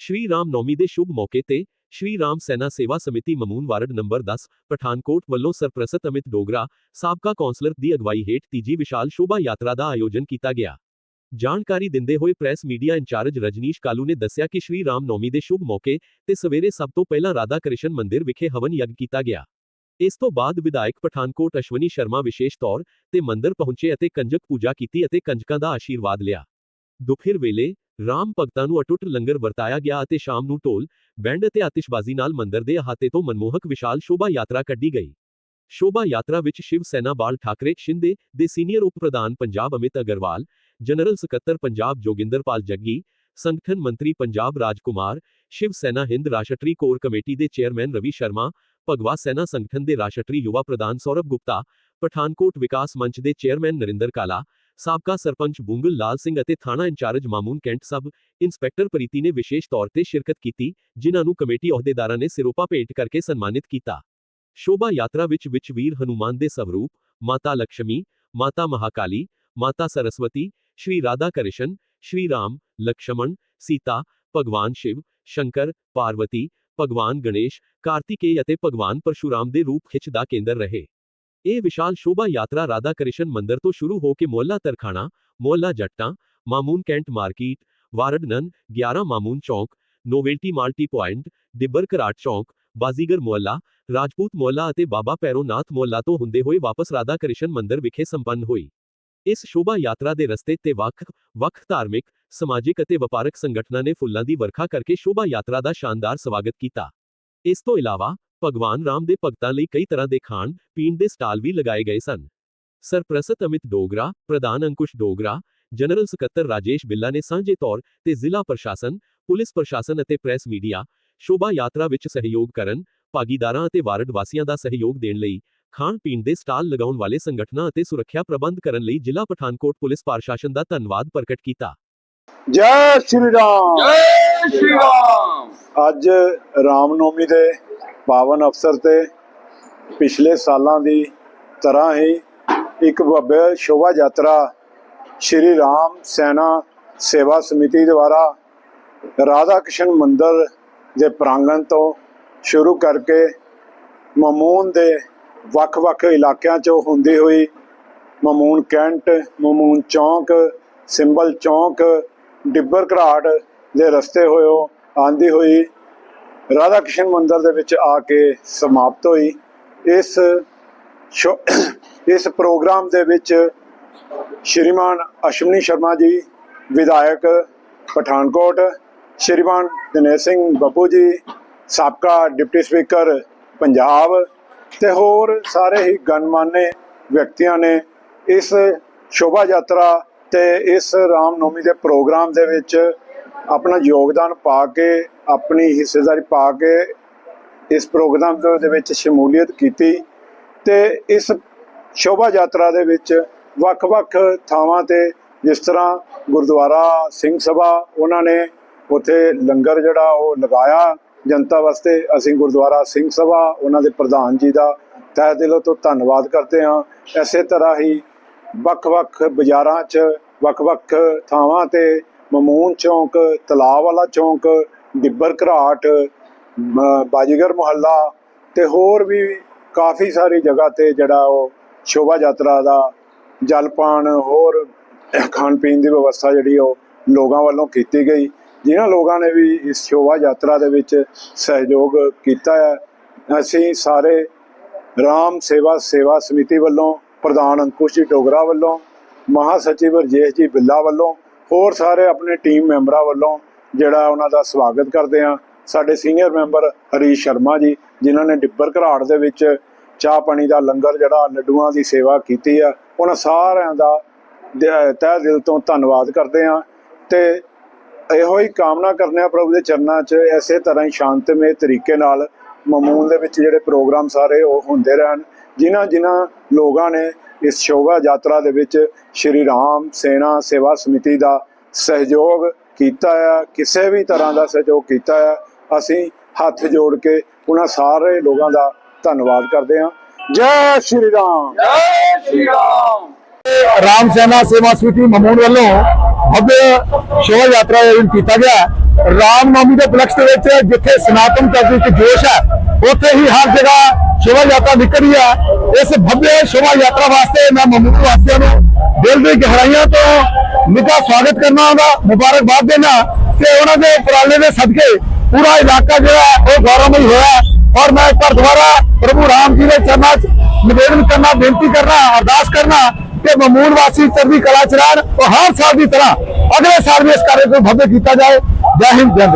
ਸ਼੍ਰੀ ਰਾਮ ਨੌਮੀ ਦੇ ਸ਼ੁਭ ਮੌਕੇ ਤੇ ਸ਼੍ਰੀ ਰਾਮ ਸੈਨਾ ਸੇਵਾ ਸਮਿਤੀ ਮਮੂਨ ਵਾਰਡ ਨੰਬਰ 10 ਪਠਾਨਕੋਟ ਵੱਲੋਂ ਸਰਪ੍ਰਸਤ ਅਮਿਤ ਡੋਗਰਾ, ਸਾਬਕਾ ਕੌਂਸਲਰ ਦੀ ਅਗਵਾਈ ਹੇਠ ਤੀਜੀ ਵਿਸ਼ਾਲ ਸ਼ੋਭਾ ਯਾਤਰਾ ਦਾ ਆਯੋਜਨ ਕੀਤਾ ਗਿਆ। ਜਾਣਕਾਰੀ ਦਿੰਦੇ ਹੋਏ press media incharge Rajneesh Kalu ਨੇ ਦੱਸਿਆ ਕਿ ਸ਼੍ਰੀ ਰਾਮ ਨੌਮੀ ਦੇ ਸ਼ੁਭ ਮੌਕੇ ਤੇ ਸਵੇਰੇ ਸਭ ਤੋਂ ਪਹਿਲਾਂ ਰਾਧਾ ਕ੍ਰਿਸ਼ਨ ਮੰਦਿਰ ਵਿਖੇ ਹਵਨ ਯੱਗ ਕੀਤਾ ਗਿਆ। ਇਸ ਤੋਂ ਬਾਅਦ ਵਿਧਾਇਕ ਪਠਾਨਕੋਟ ਅਸ਼ਵਨੀ ਸ਼ਰਮਾ ਵਿਸ਼ੇਸ਼ ਤੌਰ ਤੇ ਮੰਦਿਰ ਪਹੁੰਚੇ ਅਤੇ ਕੰਜਕ ਪੂਜਾ ਕੀਤੀ ਅਤੇ ਕੰਜਕਾਂ ਦਾ ਆਸ਼ੀਰਵਾਦ ਲਿਆ। ਦੁਪਹਿਰ ਵੇਲੇ ਰਾਮ ਭਗਤਾਂ ਨੂੰ ਅਟੁੱਟ ਲੰਗਰ ਵਰਤਾਇਆ ਗਿਆ ਅਤੇ ਸ਼ਾਮ ਨੂੰ ਢੋਲ, ਬੈਂਡ ਅਤੇ ਆਤਿਸ਼ਬਾਜ਼ੀ ਨਾਲ ਮੰਦਰ ਦੇ ਅਹਾਤੇ ਤੋਂ ਮਨਮੋਹਕ ਵਿਸ਼ਾਲ ਸ਼ੋਭਾ ਯਾਤਰਾ ਕੱਢੀ ਗਈ। ਸ਼ੋਭਾ ਯਾਤਰਾ ਵਿੱਚ ਸ਼ਿਵ ਸੈਨਾ ਬਾਲ ਠਾਕਰੇ, ਸ਼ਿੰਦੇ ਦੇ ਸੀਨੀਅਰ ਉਪ ਪ੍ਰਧਾਨ ਪੰਜਾਬ ਅਮਿਤ ਅਗਰਵਾਲ, ਜਨਰਲ ਸਕੱਤਰ ਪੰਜਾਬ ਜੋਗਿੰਦਰਪਾਲ ਜੱਗੀ, ਸੰਗਠਨ ਮੰਤਰੀ ਪੰਜਾਬ ਰਾਜਕੁਮਾਰ, ਸ਼ਿਵ ਸੈਨਾ ਹਿੰਦ ਰਾਸ਼ਟਰੀ ਕੋਰ ਕਮੇਟੀ ਦੇ ਚੇਅਰਮੈਨ ਰਵੀ ਸ਼ਰਮਾ, ਭਗਵਾ ਸੈਨਾ ਸੰਗਠਨ ਦੇ ਰਾਸ਼ਟਰੀ ਯੁਵਾ ਪ੍ਰਧਾਨ ਸੌਰਭ ਗੁਪਤਾ, ਪਠਾਨਕੋਟ ਵਿਕਾਸ ਮੰਚ ਦੇ ਚੇਅਰਮੈਨ ਨਰਿੰਦਰ ਕਾਲਾ ਸਾਬਕਾ ਸਰਪੰਚ ਬੁੰਗਲ ਲਾਲ ਸਿੰਘ ਅਤੇ ਥਾਣਾ incharge Mamun cantt sub inspector Preeti ਨੇ ਵਿਸ਼ੇਸ਼ ਤੌਰ ਤੇ ਸ਼ਿਰਕਤ ਕੀਤੀ, ਜਿਨ੍ਹਾਂ ਨੂੰ ਕਮੇਟੀ ਅਹੁਦੇਦਾਰਾਂ ਨੇ ਸਿਰੋਪਾ ਭੇਟ ਕਰਕੇ ਸਨਮਾਨਿਤ ਕੀਤਾ। ਸ਼ੋਭਾ ਯਾਤਰਾ ਵਿੱਚ ਵਿੱਚ ਵੀਰ ਹਨੂਮਾਨ ਦੇ ਸਵਰੂਪ, ਮਾਤਾ ਲక్ష్ਮੀ ਮਾਤਾ ਮਹਾਕਾਲੀ, ਮਾਤਾ ਸਰਸਵਤੀ, ਸ਼੍ਰੀ ਰਾਧਾ ਕ੍ਰਿਸ਼ਨ, ਸ਼੍ਰੀ ਰਾਮ ਲక్ష్మణ ਸੀਤਾ, ਭਗਵਾਨ ਸ਼ਿਵ, ਸ਼ੰਕਰ, ਪਾਰਵਤੀ, ਭਗਵਾਨ ਗਣੇਸ਼, ਕਾਰਤਿਕੇਯ ਅਤੇ ਭਗਵਾਨ ਪਰਸ਼ੂਰਾਮ ਦੇ ਰੂਪ ਖਿੱਚ ਦਾ ਕੇਂਦਰ ਰਹੇ। ਇਹ ਵਿਸ਼ਾਲ ਸ਼ੋਭਾ ਯਾਤਰਾ ਰਾਧਾ ਕ੍ਰਿਸ਼ਨ ਮੰਦਿਰ ਤੋਂ ਸ਼ੁਰੂ ਹੋ ਕੇ ਮੁਹੱਲਾ ਤਰਖਾਣਾ, ਮੁਹੱਲਾ ਜੱਟਾਂ, ਮਾਮੂਨ ਕੈਂਟ ਮਾਰਕੀਟ ਵਾਰਡ ਨੰ 11 ਮਾਮੂਨ ਚੌਕ ਨੋਵੇਲਟੀ ਮਾਲਟੀ ਪੁਆਇੰਟ ਡਿੱਬਰ ਘਰਾਟ ਚੌਕ, ਬਾਜ਼ੀਗਰ ਮੁਹੱਲਾ, ਰਾਜਪੂਤ ਮੁਹੱਲਾ ਅਤੇ ਬਾਬਾ ਪੈਰੋਨਾਥ ਮੁਹੱਲਾ ਤੋਂ ਹੁੰਦੇ ਹੋਏ ਵਾਪਸ ਰਾਧਾ ਕ੍ਰਿਸ਼ਨ ਮੰਦਿਰ ਵਿਖੇ ਸੰਪੰਨ ਹੋਈ। ਇਸ ਸ਼ੋਭਾ ਯਾਤਰਾ ਦੇ ਰਸਤੇ ਤੇ ਵੱਖ ਵੱਖ ਧਾਰਮਿਕ, ਸਮਾਜਿਕ ਅਤੇ ਵਪਾਰਕ ਸੰਗਠਨਾਂ ਨੇ ਫੁੱਲਾਂ ਦੀ ਵਰਖਾ ਕਰਕੇ ਸ਼ੋਭਾ ਯਾਤਰਾ ਦਾ ਸ਼ਾਨਦਾਰ ਸਵਾਗਤ ਕੀਤਾ। ਇਸ ਤੋਂ ਇਲਾਵਾ ਭਗਵਾਨ ਰਾਮ ਦੇ ਭਗਤਾਂ ਲਈ ਕਈ ਤਰ੍ਹਾਂ ਦੇ ਖਾਣ ਪੀਣ ਦੇ ਸਟਾਲ ਵੀ ਲਗਾਏ ਗਏ ਸਨ। ਸਰਪ੍ਰਸਤ ਅਮਿਤ ਡੋਗਰਾ ਪ੍ਰਧਾਨ ਅੰਕੁਸ਼ ਡੋਗਰਾ ਜਨਰਲ ਸਕੱਤਰ ਰਾਜੇਸ਼ ਬਿੱਲਾ ਨੇ ਸਾਂਝੇ ਤੌਰ ਤੇ ਜ਼ਿਲ੍ਹਾ ਪ੍ਰਸ਼ਾਸਨ ਪੁਲਿਸ ਪ੍ਰਸ਼ਾਸਨ ਅਤੇ ਪ੍ਰੈਸ ਮੀਡੀਆ ਸ਼ੋਭਾ ਯਾਤਰਾ ਵਿੱਚ ਸਹਿਯੋਗ ਕਰਨ ਭਾਗੀਦਾਰਾਂ ਅਤੇ ਵਾਰਡ ਵਾਸੀਆਂ ਦਾ ਸਹਿਯੋਗ ਦੇਣ ਲਈ ਖਾਣ ਪੀਣ ਦੇ ਸਟਾਲ ਲਗਾਉਣ ਵਾਲੇ ਸੰਗਠਨਾਂ ਅਤੇ ਸੁਰੱਖਿਆ ਪ੍ਰਬੰਧ ਕਰਨ ਲਈ ਜ਼ਿਲ੍ਹਾ ਪਠਾਨਕੋਟ ਪੁਲਿਸ ਪ੍ਰਸ਼ਾਸਨ ਦਾ ਧੰਨਵਾਦ ਪ੍ਰਗਟ ਕੀਤਾ। ਜੈ ਸ਼੍ਰੀ ਰਾਮ! ਜੈ ਸ਼੍ਰੀ ਰਾਮ! ਅੱਜ ਰਾਮਨੌਮੀ ਦੇ ਪਾਵਨ ਅਵਸਰ ਤੇ ਪਿਛਲੇ ਸਾਲਾਂ ਦੀ ਤਰ੍ਹਾਂ ਹੀ ਇੱਕ ਭव्य ਸ਼ੋਭਾ ਯਾਤਰਾ ਸ਼੍ਰੀ ਰਾਮ ਸੈਨਾ ਸੇਵਾ ਸਮਿਤੀ ਦੁਆਰਾ ਰਾਧਾ ਕ੍ਰਿਸ਼ਨ ਮੰਦਿਰ ਦੇ ਪ੍ਰਾਂਗਣ ਤੋਂ ਸ਼ੁਰੂ ਕਰਕੇ ਮਮੂਨ ਦੇ ਵੱਖ-ਵੱਖ ਇਲਾਕਿਆਂ 'ਚੋਂ ਹੁੰਦੀ ਹੋਈ ਮਮੂਨ ਕੈਂਟ, ਮਮੂਨ ਚੌਂਕ, ਸਿੰਬਲ ਚੌਂਕ, ਡਿੱਬਰ ਘਰਾਟ ਦੇ ਰਸਤੇ ਹੋਇਓ ਆਂਦੀ ਹੋਈ ਰਾਧਾ ਕ੍ਰਿਸ਼ਨ ਮੰਦਿਰ ਦੇ ਵਿੱਚ ਆ ਕੇ ਸਮਾਪਤ ਹੋਈ। ਇਸ ਸ਼ੋ- ਇਸ ਪ੍ਰੋਗਰਾਮ ਦੇ ਵਿੱਚ ਸ਼੍ਰੀਮਾਨ ਅਸ਼ਵਨੀ ਸ਼ਰਮਾ ਜੀ, ਵਿਧਾਇਕ ਪਠਾਨਕੋਟ, ਸ਼੍ਰੀਮਾਨ ਦਿਨੇਸ਼ ਸਿੰਘ ਬੱਪੂ ਜੀ, ਸਾਬਕਾ ਡਿਪਟੀ ਸਪੀਕਰ ਪੰਜਾਬ ਤੇ ਹੋਰ ਸਾਰੇ ਹੀ ਗਣਮਾਨੇ ਵਿਅਕਤੀਆਂ ਨੇ ਇਸ ਸ਼ੋਭਾ ਯਾਤਰਾ ਤੇ ਇਸ ਰਾਮਨੌਮੀ ਦੇ ਪ੍ਰੋਗਰਾਮ ਦੇ ਵਿੱਚ ਆਪਣਾ ਯੋਗਦਾਨ ਪਾ ਕੇ, ਆਪਣੀ ਹਿੱਸੇਦਾਰੀ ਪਾ ਕੇ ਇਸ ਪ੍ਰੋਗਰਾਮ ਦੇ ਵਿੱਚ ਸ਼ਮੂਲੀਅਤ ਕੀਤੀ ਤੇ ਇਸ ਸ਼ੋਭਾ ਯਾਤਰਾ ਦੇ ਵਿੱਚ ਵੱਖ-ਵੱਖ ਥਾਵਾਂ ਤੇ ਜਿਸ ਤਰ੍ਹਾਂ ਗੁਰਦੁਆਰਾ, ਸਿੰਘ ਸਭਾ, ਉਹਨਾਂ ਨੇ ਉੱਥੇ ਲੰਗਰ ਜਿਹੜਾ ਉਹ ਲਗਾਇਆ ਜਨਤਾ ਵਾਸਤੇ। ਅਸੀਂ ਗੁਰਦੁਆਰਾ, ਸਿੰਘ ਸਭਾ, ਉਹਨਾਂ ਦੇ ਪ੍ਰਧਾਨ ਜੀ ਦਾ ਤਹਿ ਦਿਲੋਂ ਤੋਂ ਧੰਨਵਾਦ ਕਰਦੇ ਹਾਂ। ਐਸੇ ਤਰ੍ਹਾਂ ਹੀ ਵੱਖ-ਵੱਖ ਬਾਜ਼ਾਰਾਂ 'ਚ, ਵੱਖ-ਵੱਖ ਥਾਵਾਂ ਤੇ ਮਮੂਨ ਚੌਂਕ, ਤਲਾਬ ਵਾਲਾ ਚੌਂਕ ਡਿੱਬਰ ਘਰਾਟ ਬਾਜੀਗਰ ਮੁਹੱਲਾ ਤੇ ਹੋਰ ਵੀ ਕਾਫੀ ਸਾਰੀ ਜਗ੍ਹਾ ਤੇ ਜਿਹੜਾ ਉਹ ਸ਼ੋਭਾ ਯਾਤਰਾ ਦਾ ਜਲਪਾਨ ਹੋਰ ਖਾਣ ਪੀਣ ਦੀ ਵਿਵਸਥਾ ਜਿਹੜੀ ਉਹ ਲੋਕਾਂ ਵੱਲੋਂ ਕੀਤੀ ਗਈ। ਜਿਨ੍ਹਾਂ ਲੋਕਾਂ ਨੇ ਵੀ ਇਸ ਸ਼ੋਭਾ ਯਾਤਰਾ ਦੇ ਵਿੱਚ ਸਹਿਯੋਗ ਕੀਤਾ ਹੈ, ਅਸੀਂ ਸਾਰੇ ਰਾਮ ਸੇਵਾ ਸੇਵਾ ਸਮਿਤੀ ਵੱਲੋਂ ਪ੍ਰਧਾਨ ਅੰਕੁਸ਼ ਜੀ ਡੋਗਰਾ ਵੱਲੋਂ, ਮਹਾਸਚਿਵ ਰਜੇਸ਼ ਜੀ ਬਿੱਲਾ ਵੱਲੋਂ ਹੋਰ ਸਾਰੇ ਆਪਣੇ ਟੀਮ ਮੈਂਬਰਾਂ ਵੱਲੋਂ ਜਿਹੜਾ ਉਹਨਾਂ ਦਾ ਸਵਾਗਤ ਕਰਦੇ ਹਾਂ। ਸਾਡੇ ਸੀਨੀਅਰ ਮੈਂਬਰ ਹਰੀਸ਼ ਸ਼ਰਮਾ ਜੀ, ਜਿਨ੍ਹਾਂ ਨੇ ਡਿੱਬਰ ਘਰਾੜ ਦੇ ਵਿੱਚ ਚਾਹ ਪਾਣੀ ਦਾ ਲੰਗਰ ਜਿਹੜਾ ਲੱਡੂਆਂ ਦੀ ਸੇਵਾ ਕੀਤੀ ਆ, ਉਹਨਾਂ ਸਾਰਿਆਂ ਦਾ ਤਹਿ ਦਿਲ ਤੋਂ ਧੰਨਵਾਦ ਕਰਦੇ ਹਾਂ ਤੇ ਇਹੋ ਹੀ ਕਾਮਨਾ ਕਰਨੇ ਆ ਪ੍ਰਭੂ ਦੇ ਚਰਨਾਂ 'ਚ ਐਸੇ ਤਰ੍ਹਾਂ ਹੀ ਸ਼ਾਂਤਮਈ ਤਰੀਕੇ ਨਾਲ ਮਮੂਨ ਦੇ ਵਿੱਚ ਜਿਹੜੇ ਪ੍ਰੋਗਰਾਮ ਸਾਰੇ ਉਹ ਹੁੰਦੇ ਰਹਿਣ। ਜਿਨ੍ਹਾਂ ਜਿਨ੍ਹਾਂ ਲੋਕਾਂ ਨੇ ਇਸ ਸ਼ੋਭਾ ਯਾਤਰਾ ਦੇ ਵਿੱਚ ਸ਼੍ਰੀ ਰਾਮ ਸੇਨਾ ਸੇਵਾ ਸਮਿਤੀ ਦਾ ਸਹਿਯੋਗ ਕੀਤਾ ਹੈ ਕਿਸੇ ਵੀ ਤਰ੍ਹਾਂ ਦਾ ਸਹਿਯੋਗ ਕੀਤਾ ਹੈ ਅਸੀਂ ਹੱਥ ਜੋੜ ਕੇ ਉਹਨਾਂ ਸਾਰੇ ਲੋਕਾਂ ਦਾ ਧੰਨਵਾਦ ਕਰਦੇ ਹਾਂ। ਜੈ ਸ਼੍ਰੀ ਰਾਮ। ਜੈ ਸ਼੍ਰੀ ਰਾਮ। ਰਾਮ ਸੈਨਾ ਸੇਵਾ ਸਮਿਤੀ ਮਮੂਨ ਵੱਲੋਂ ਭਵਯ ਸ਼ੋਭਾ ਯਾਤਰਾ ਦਾ ਆਯੋਜਨ ਕੀਤਾ ਗਿਆ ਰਾਮ ਨਾਮੀ ਦੇ ਬਲਕਸ ਦੇ ਵਿੱਚ ਜਿੱਥੇ ਸਨਾਤਨ ਧਰਮ ਵਿੱਚ ਜੋਸ਼ ਹੈ, ਉੱਥੇ ਹੀ ਹਰ ਜਗ੍ਹਾ ਸ਼ੋਭਾ ਯਾਤਰਾ ਨਿਕਲੀ ਹੈ। ਇਸ ਭਵਯ ਸ਼ੋਭਾ ਯਾਤਰਾ ਵਾਸਤੇ ਮੈਂ ਮਮੂਨ ਵਾਸੀਆਂ ਨੂੰ ਦਿਲ ਦੀ ਗਹਿਰਾਈਆਂ ਤੋਂ ਨਿੱਘਾ ਸਵਾਗਤ ਕਰਨਾ ਹੁੰਦਾ ਮੁਬਾਰਕਬਾਦ ਦੇਣਾ ਤੇ ਉਹਨਾਂ ਦੇ ਉਪਰਾਲੇ ਦੇ ਸਦਕੇ ਪੂਰਾ ਇਲਾਕਾ ਜਿਹੜਾ ਉਹ ਗੌਰਵਮਈ ਹੋਇਆ ਔਰ ਮੈਂ ਇੱਕ ਵਾਰ ਦੁਬਾਰਾ ਪ੍ਰਭੂ ਰਾਮ ਜੀ ਦੇ ਚਰਨਾਂ 'ਚ ਨਿਵੇਦਨ ਕਰਨਾ, ਬੇਨਤੀ ਕਰਨਾ, ਅਰਦਾਸ ਕਰਨਾ ਕਿ ਮਮੂਨ ਵਾਸੀ ਚੜ੍ਹਦੀ ਕਲਾ ਚ ਰਹਿਣ ਔਰ ਹਰ ਸਾਲ ਦੀ ਤਰ੍ਹਾਂ ਅਗਲੇ ਸਾਲ ਵੀ ਇਸ ਕਾਰਜ ਨੂੰ ਭव्य ਕੀਤਾ ਜਾਏ। ਜੈ ਹਿੰਦ, ਜੈ